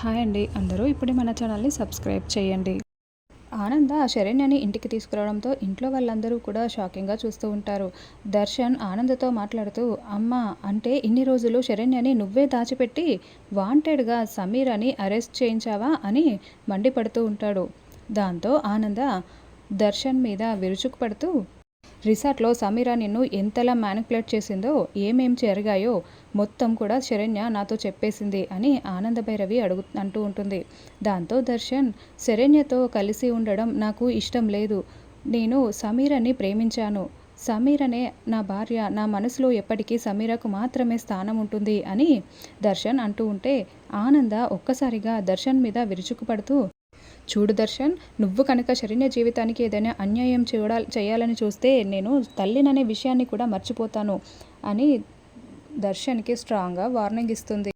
Hi అండి. అందరూ ఇప్పుడే మన ఛానల్ని సబ్స్క్రైబ్ చేయండి. ఆనంద శరణ్యని ఇంటికి తీసుకురావడంతో ఇంట్లో వాళ్ళందరూ కూడా షాకింగ్గా చూస్తూ ఉంటారు. దర్శన్ ఆనందతో మాట్లాడుతూ అమ్మ అంటే ఇన్ని రోజులు శరణ్యని నువ్వే దాచిపెట్టి వాంటెడ్గా సమీర్ అని అరెస్ట్ చేయించావా? అని మండిపడుతూ ఉంటాడు. దాంతో ఆనంద దర్శన్ మీద విరుచుకుపడుతూ రిసార్ట్లో సమీరా నిన్ను ఎంతలా మ్యానిపులేట్ చేసిందో ఏమేం జరిగాయో మొత్తం కూడా శరణ్య నాతో చెప్పేసింది అని ఆనందభైరవి అడుగు అంటూ ఉంటుంది. దాంతో దర్శన్ శరణ్యతో కలిసి ఉండడం నాకు ఇష్టం లేదు. నేను సమీరని ప్రేమించాను. సమీరనే నా భార్య నా మనసులో ఎప్పటికీ సమీరకు మాత్రమే స్థానం ఉంటుంది అని దర్శన్ అంటూ ఉంటే ఆనంద ఒక్కసారిగా దర్శన్ మీద విరుచుకుపడుతూ చూడు దర్శన్ నువ్వు కనుక శరణ్య జీవితానికి ఏదైనా అన్యాయం చూడ చేయాలని చూస్తే నేను తల్లిననే విషయాన్ని కూడా మర్చిపోతాను అని దర్శన్కి స్ట్రాంగ్గా వార్నింగ్ ఇస్తుంది.